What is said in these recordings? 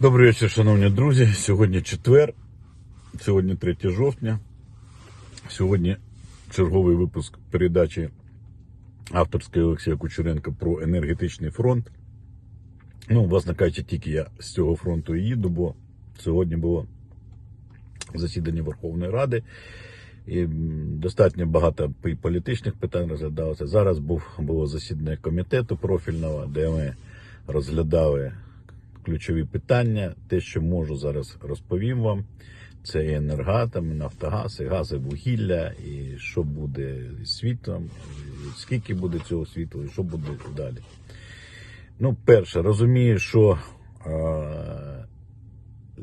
Добрий вечір, шановні друзі. Сьогодні четвер, сьогодні 3 жовтня. Сьогодні черговий випуск передачі авторської Олексія Кучеренка про енергетичний фронт. Ну, власне кажучи, тільки я з цього фронту і їду, бо сьогодні було засідання Верховної Ради. І достатньо багато і політичних питань розглядалося. Зараз був було засідання комітету профільного, де ми розглядали ключові питання. Те, що можу зараз розповім вам. Це і енергатом, і Нафтогаз, і газ, і вугілля, і що буде з світлом, скільки буде цього світла, і що буде далі. Ну, перше, розумію, що е,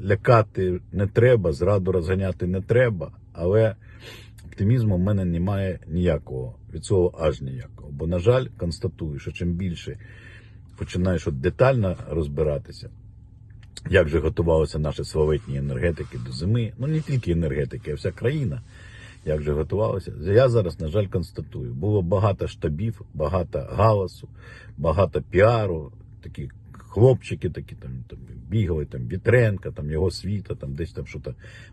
лякати не треба, зраду розганяти не треба, але оптимізму в мене немає ніякого. Від цього аж ніякого. Бо, на жаль, констатую, що чим більше починаєш от детально розбиратися, як же готувалися наші славетні енергетики до зими, ну не тільки енергетики, а вся країна. Як же готувалися? Я зараз, на жаль, констатую. Було багато штабів, багато галасу, багато піару, такі хлопчики, такі там, там бігали, там Вітренка, там його світа, там десь там щось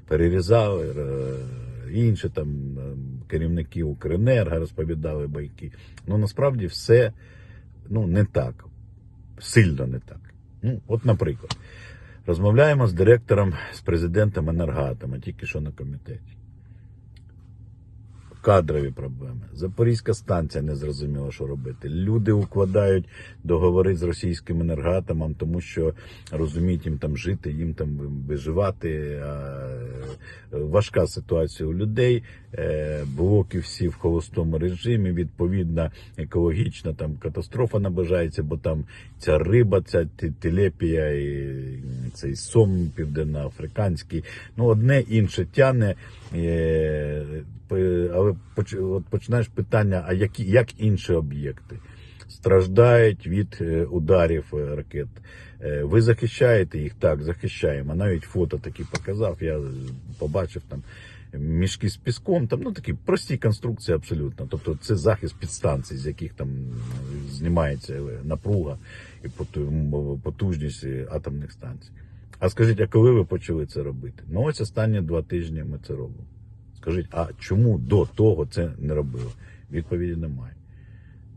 перерізали, е, інші там е, керівники Укренерго розповідали байки. Ну насправді все ну, не так, сильно не так. Ну, от, наприклад. Розмовляємо з директором, з президентом енергоатома, тільки що на комітеті. Кадрові проблеми. Запорізька станція не зрозуміла, що робити. Люди укладають договори з російським енергатомом, тому що розуміють їм там жити, їм там виживати. Е, важка ситуація у людей. Е, Блоки всі в холостому режимі. Відповідно, екологічна там катастрофа наближається, бо там ця риба, ця телепія і цей сом південноафриканський. Ну, одне інше тяне. Е, але починаєш питання: а які як інші об'єкти? Страждають від е, ударів е, ракет. Ви захищаєте їх? Так, захищаємо. Навіть фото такі показав. Я побачив там мішки з піском. Там ну такі прості конструкції абсолютно. Тобто це захист підстанцій, з яких там знімається е, напруга і потужність е, атомних станцій. А скажіть, а коли ви почали це робити? Ну ось останні два тижні ми це робимо. Скажіть, а чому до того це не робили? Відповіді немає.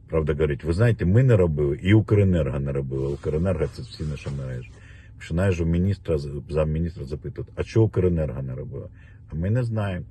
Правда, говорить, ви знаєте, ми не робили, і Укренерго не робила. Укренерго це всі наші мережі. Починаєш у міністра, замміністра запитувати, а чого Укренерго не робила? А ми не знаємо.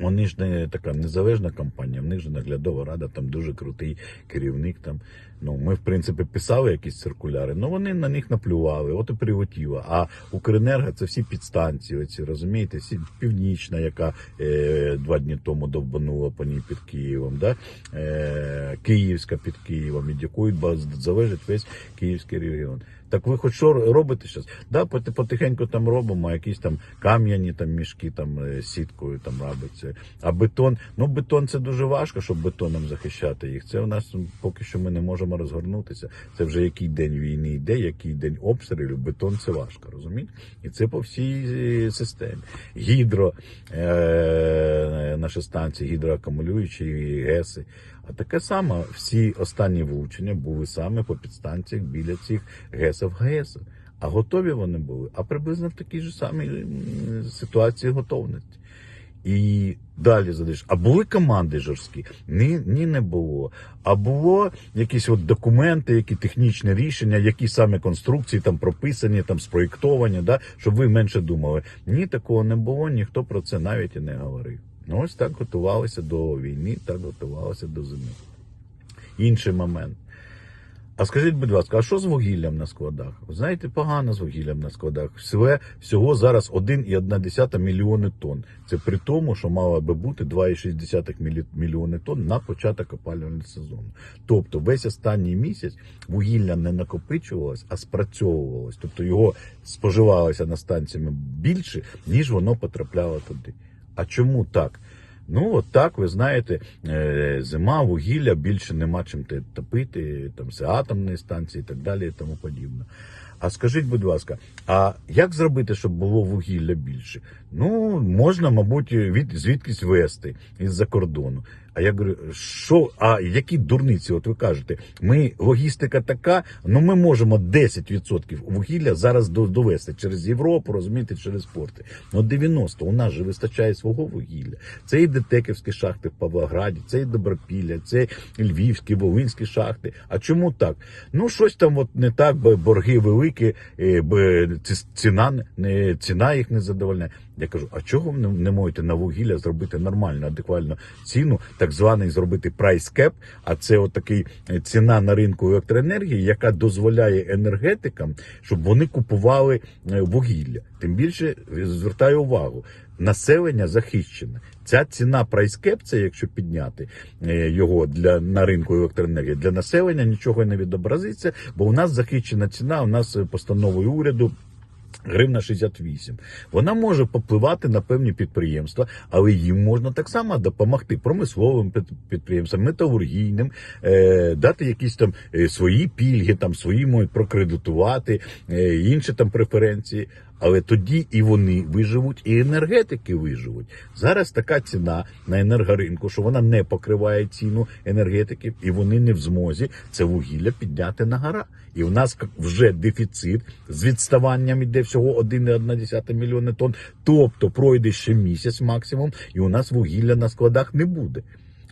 Вони ж не така незалежна компанія, в них же наглядова рада, там дуже крутий керівник. Там. Ну, ми, в принципі, писали якісь циркуляри, але вони на них наплювали, от і прилетіло. А Укренерго це всі підстанції, оці, розумієте, всі північна, яка е, два дні тому довбанула по ній під Києвом, да? е, Київська під Києвом, від якої залежить весь Київський регіон. Так ви хоч що робите зараз? Да, потихеньку там робимо, якісь там кам'яні там мішки там е, сіткою там робиться. А бетон, ну бетон це дуже важко, щоб бетоном захищати їх. Це у нас поки що ми не можемо розгорнутися. Це вже який день війни йде, який день обстрілів. Бетон це важко, розумієте? І це по всій е, системі. Гідро, е, наші станції, гідроакумулюючі ГЕСи. А таке саме, всі останні влучення були саме по підстанціях біля цих ГЕСів ГЕСів. А готові вони були, а приблизно в такій ж самій ситуації готовності. І далі задаєш, а були команди жорсткі? Ні, ні, не було. А було якісь от документи, які технічні рішення, які саме конструкції там прописані, там спроєктовані, да, щоб ви менше думали. Ні, такого не було, ніхто про це навіть і не говорив. Ось так готувалися до війни, так готувалися до зими. Інший момент. А скажіть, будь ласка, а що з вугіллям на складах? Ви знаєте, погано з вугіллям на складах. Всього, всього зараз 1,1 мільйони тонн. Це при тому, що мало би бути 2,6 мільйони тонн на початок опалювального сезону. Тобто весь останній місяць вугілля не накопичувалось, а спрацьовувалось. Тобто його споживалося на станціями більше, ніж воно потрапляло туди. А чому так? Ну, от так, ви знаєте, е, зима, вугілля, більше нема чим топити, там все атомні станції і так далі і тому подібне. А скажіть, будь ласка, а як зробити, щоб було вугілля більше? Ну, можна, мабуть, від, звідкись вести із-за кордону. А я говорю, що, а які дурниці? От ви кажете, ми логістика така, ну ми можемо 10% вугілля зараз до- довести через Європу, розумієте, через порти. Ну 90, у нас же вистачає свого вугілля. Це і Детеківські шахти в Павлограді, це і Добропілля, це і Львівські, Волинські шахти. А чому так? Ну щось там от не так, бо борги великі, ціна ціна їх не задовольняє. Я кажу, а чого ви не, можете на вугілля зробити нормальну, адекватну ціну, так званий зробити прайс кеп, а це от такий е, ціна на ринку електроенергії, яка дозволяє енергетикам, щоб вони купували е, вугілля. Тим більше е, звертаю увагу. Населення захищене. Ця ціна прайскеп, це якщо підняти його для на ринку електроенергії, для населення нічого не відобразиться, бо у нас захищена ціна, у нас постановою уряду. Гривна 68. Вона може попливати на певні підприємства, але їм можна так само допомогти промисловим під- підприємствам, металургійним, е, дати якісь там е, свої пільги, там свої можуть прокредитувати, е, інші там преференції. Але тоді і вони виживуть, і енергетики виживуть. Зараз така ціна на енергоринку, що вона не покриває ціну енергетиків, і вони не в змозі це вугілля підняти на гора. І в нас вже дефіцит з відставанням іде всього 1,1 мільйони тонн. Тобто пройде ще місяць максимум, і у нас вугілля на складах не буде.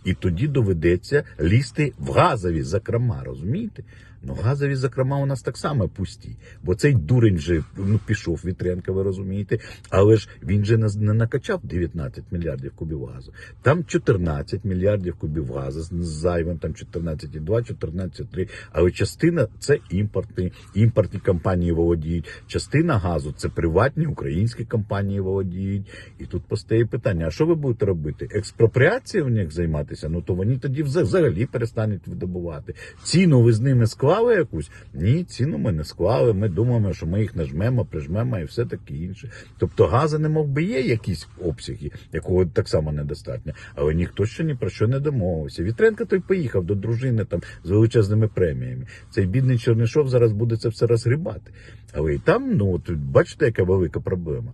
І тоді доведеться лізти в газові закрома, розумієте? Ну, газові закрома у нас так само пусті, бо цей дурень вже ну, пішов Вітренко, ви розумієте, але ж він же не, накачав 19 мільярдів кубів газу. Там 14 мільярдів кубів газу з зайвим, там 14,2, 14,3. Але частина це імпортні, імпортні компанії володіють. Частина газу це приватні українські компанії володіють. І тут постає питання: а що ви будете робити? Експропріація в них займатися? Ну то вони тоді вза- взагалі перестануть видобувати. Ціну ви з ними склали якусь? Ні, ціну ми не склали. Ми думаємо, що ми їх нажмемо, прижмемо і все таке інше. Тобто газу не мов би є якісь обсяги, якого так само недостатньо, але ніхто ще ні про що не домовився. Вітренко той поїхав до дружини там з величезними преміями. Цей бідний Чернишов зараз буде це все розгрібати. Але і там, ну от бачите, яка велика проблема.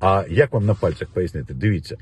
А як вам на пальцях пояснити? Дивіться.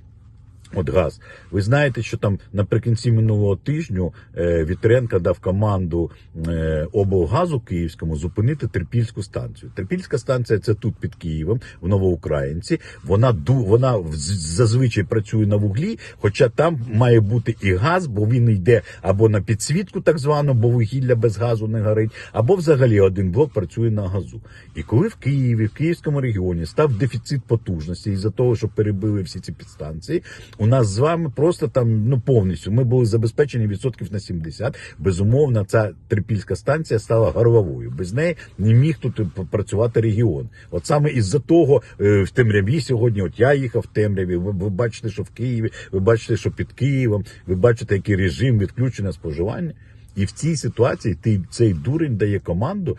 От газ. Ви знаєте, що там наприкінці минулого тижню е, Вітренко дав команду е, облгазу Київському зупинити Терпільську станцію. Терпільська станція це тут під Києвом, в Новоукраїнці. Вона ду вона зазвичай працює на вуглі, хоча там має бути і газ, бо він йде або на підсвітку, так звану, бо вугілля без газу не горить, або взагалі один блок працює на газу. І коли в Києві, в Київському регіоні став дефіцит потужності із-за того, що перебили всі ці підстанції, у нас з вами просто там ну повністю ми були забезпечені відсотків на 70. Безумовно, ця трипільська станція стала горловою. Без неї не міг тут працювати регіон. От саме із-за того е, в темряві сьогодні, от я їхав в темряві. Ви, ви бачите, що в Києві, ви бачите, що під Києвом, ви бачите, який режим відключення споживання. І в цій ситуації ти, цей дурень дає команду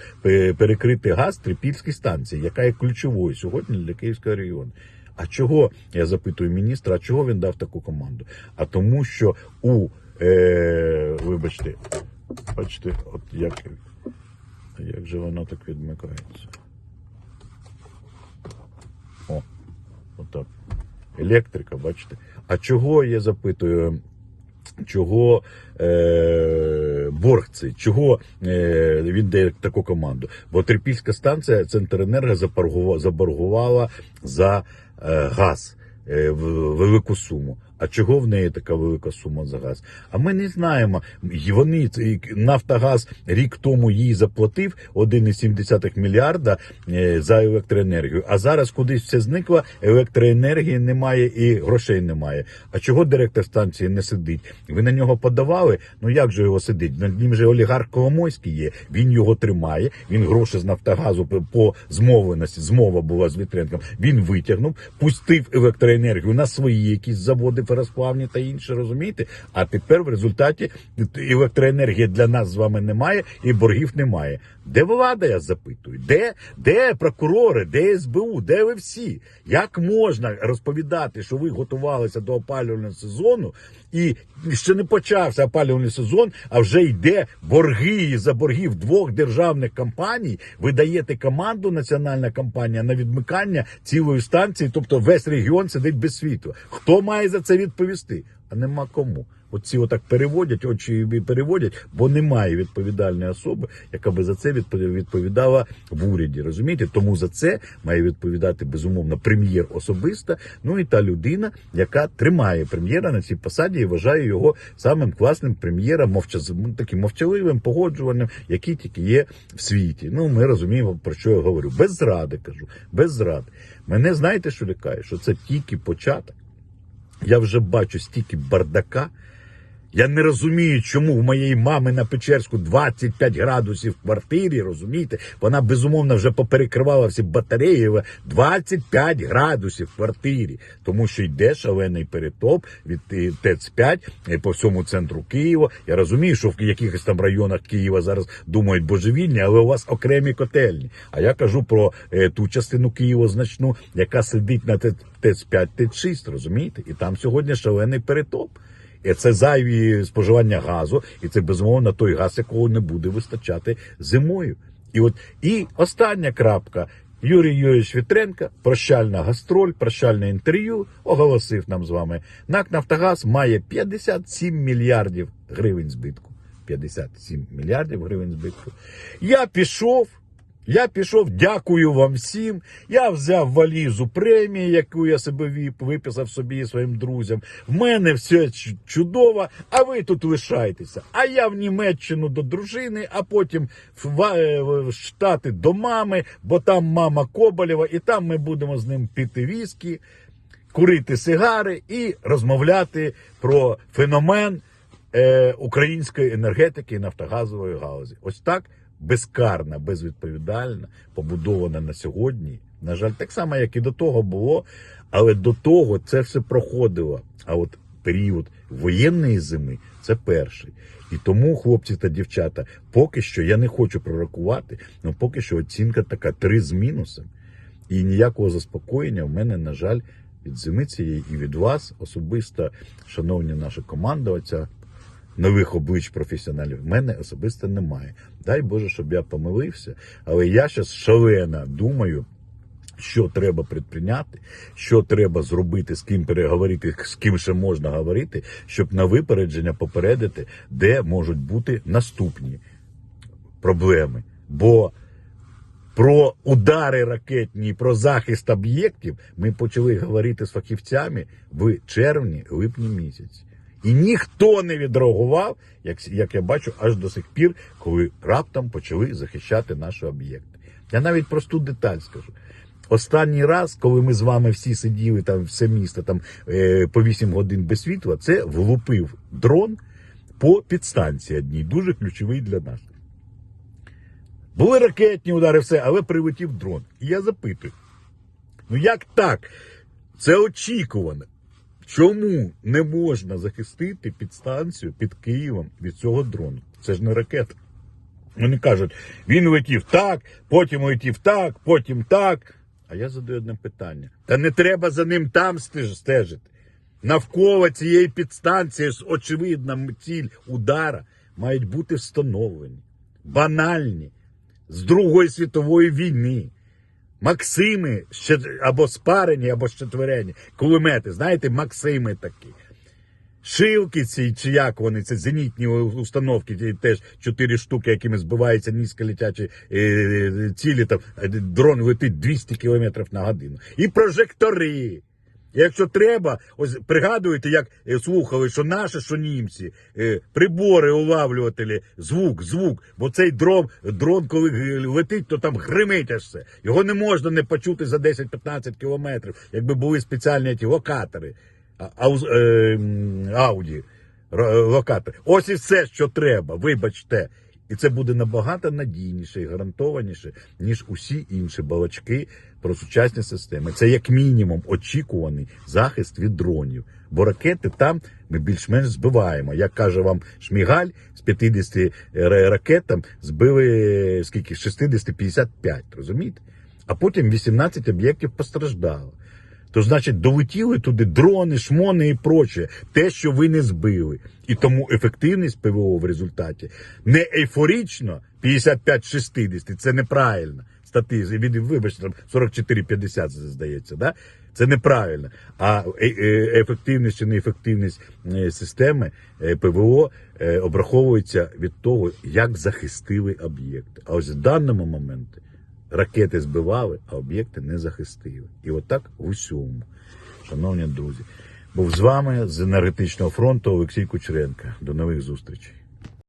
перекрити газ трипільській станції, яка є ключовою сьогодні для Київського регіону. А чого я запитую міністра, а чого він дав таку команду? А тому, що у е, вибачте, бачите, от як, як же воно так відмикається? О, отак. Електрика, бачите. А чого я запитую? Чого е, борг цей, чого е, він дає таку команду? Бо Трипільська станція Центренерго заборгувала, заборгувала за газ е, в- велику суму. А чого в неї така велика сума за газ? А ми не знаємо. Вони Нафтогаз рік тому їй заплатив 1,7 мільярда е, за електроенергію. А зараз кудись все зникло, електроенергії немає і грошей немає. А чого директор станції не сидить? Ви на нього подавали? Ну як же його сидить? Над ним же олігарх Коломойський є. Він його тримає. Він гроші з Нафтогазу по змовленості. Змова була з Вітренком. Він витягнув, пустив електроенергію на свої якісь заводи феросплавні та інше, розумієте? А тепер в результаті електроенергії для нас з вами немає і боргів немає. Де влада, я запитую? Де, де прокурори, де СБУ, де ви всі? Як можна розповідати, що ви готувалися до опалювального сезону, і ще не почався опалювальний сезон, а вже йде борги за боргів двох державних компаній. Ви даєте команду національна компанія на відмикання цілої станції, тобто весь регіон сидить без світла. Хто має за це відповісти? А нема кому. Оці отак переводять, очі переводять, бо немає відповідальної особи, яка би за це відпов- відповідала в уряді. Розумієте? Тому за це має відповідати безумовно прем'єр особисто. Ну і та людина, яка тримає прем'єра на цій посаді і вважає його самим класним прем'єром, мовчаз... таким мовчаливим, погоджувальним, який тільки є в світі. Ну ми розуміємо про що я говорю. Без зради кажу, без зради. Мене знаєте, що лякає? Що це тільки початок. Я вже бачу стільки бардака. Я не розумію, чому в моєї мами на Печерську 25 градусів в квартирі, розумієте? Вона безумовно вже поперекривала всі батареї. 25 градусів в квартирі, тому що йде шалений перетоп від е, ТЕЦ-5 е, по всьому центру Києва. Я розумію, що в якихось там районах Києва зараз думають божевільні, але у вас окремі котельні. А я кажу про е, ту частину Києва значну, яка сидить на ТЕЦ-5, ТЕЦ-6, розумієте? І там сьогодні шалений перетоп. І це зайві споживання газу, і це безумовно той газ, якого не буде вистачати зимою. І от і остання крапка. Юрій Юрійович Вітренко, прощальна гастроль, прощальне інтерв'ю оголосив нам з вами. НАК Нафтогаз має 57 мільярдів гривень збитку. 57 мільярдів гривень збитку. Я пішов. Я пішов, дякую вам всім. Я взяв валізу премії, яку я себе виписав собі і своїм друзям. В мене все чудово, а ви тут лишайтеся. А я в Німеччину до дружини, а потім в, е, Штати до мами, бо там мама Коболєва, і там ми будемо з ним пити віскі, курити сигари і розмовляти про феномен е, української енергетики і нафтогазової галузі. Ось так безкарна, безвідповідальна, побудована на сьогодні. На жаль, так само, як і до того було, але до того це все проходило. А от період воєнної зими це перший. І тому, хлопці та дівчата, поки що я не хочу пророкувати, але поки що оцінка така три з мінусом. І ніякого заспокоєння в мене, на жаль, від зими цієї і від вас особисто, шановні наша команда, оця нових облич професіоналів, в мене особисто немає. Дай Боже, щоб я помилився. Але я зараз шалено думаю, що треба предприйняти, що треба зробити, з ким переговорити, з ким ще можна говорити, щоб на випередження попередити, де можуть бути наступні проблеми. Бо про удари ракетні, про захист об'єктів ми почали говорити з фахівцями в червні-липні місяці. І ніхто не відреагував, як, як я бачу, аж до сих пір, коли раптом почали захищати наші об'єкти. Я навіть просту деталь скажу. Останній раз, коли ми з вами всі сиділи там, все місто там е, по 8 годин без світла, це влупив дрон по підстанції одній, дуже ключовий для нас. Були ракетні удари, все, але прилетів дрон. І я запитую: ну як так? Це очікувано. Чому не можна захистити підстанцію під Києвом від цього дрону? Це ж не ракета. Вони кажуть, він летів так, потім летів так, потім так. А я задаю одне питання: та не треба за ним там стежити. Навколо цієї підстанції ж очевидна ціль удара мають бути встановлені, банальні з Другої світової війни. Максими або спарені, або щетверені. Кулемети, знаєте, Максими такі. Шилки ці, чи як вони, це зенітні установки, теж чотири штуки, якими збиваються низьколетячі е, цілі, там е, дрон летить 200 км на годину. І прожектори. Якщо треба, ось пригадуєте, як е, слухали, що наші, що німці, е, прибори, улавлювателі, звук, звук. Бо цей дрон, дрон, коли летить, то там гримить аж все. Його не можна не почути за 10-15 кілометрів, якби були спеціальні ті локатори, ауз- е, ауді, локатори. Ось і все, що треба, вибачте. І це буде набагато надійніше і гарантованіше, ніж усі інші балачки про сучасні системи. Це як мінімум очікуваний захист від дронів. Бо ракети там ми більш-менш збиваємо. Як каже вам Шмігаль, з 50 ра- ракет збили е, скільки? 60-55, розумієте? А потім 18 об'єктів постраждало. То значить, долетіли туди дрони, шмони і проче, те, що ви не збили. І тому ефективність ПВО в результаті не ейфорично 55-60, це неправильно. від, вибачте, там 44,50 здається, да? Це неправильно. А е- е- ефективність чи неефективність е, системи ПВО обраховується від того, як захистили об'єкти. А ось в даному моменті ракети збивали, а об'єкти не захистили. І отак в усьому, шановні друзі. Був з вами з енергетичного фронту Олексій Кучеренко. До нових зустрічей.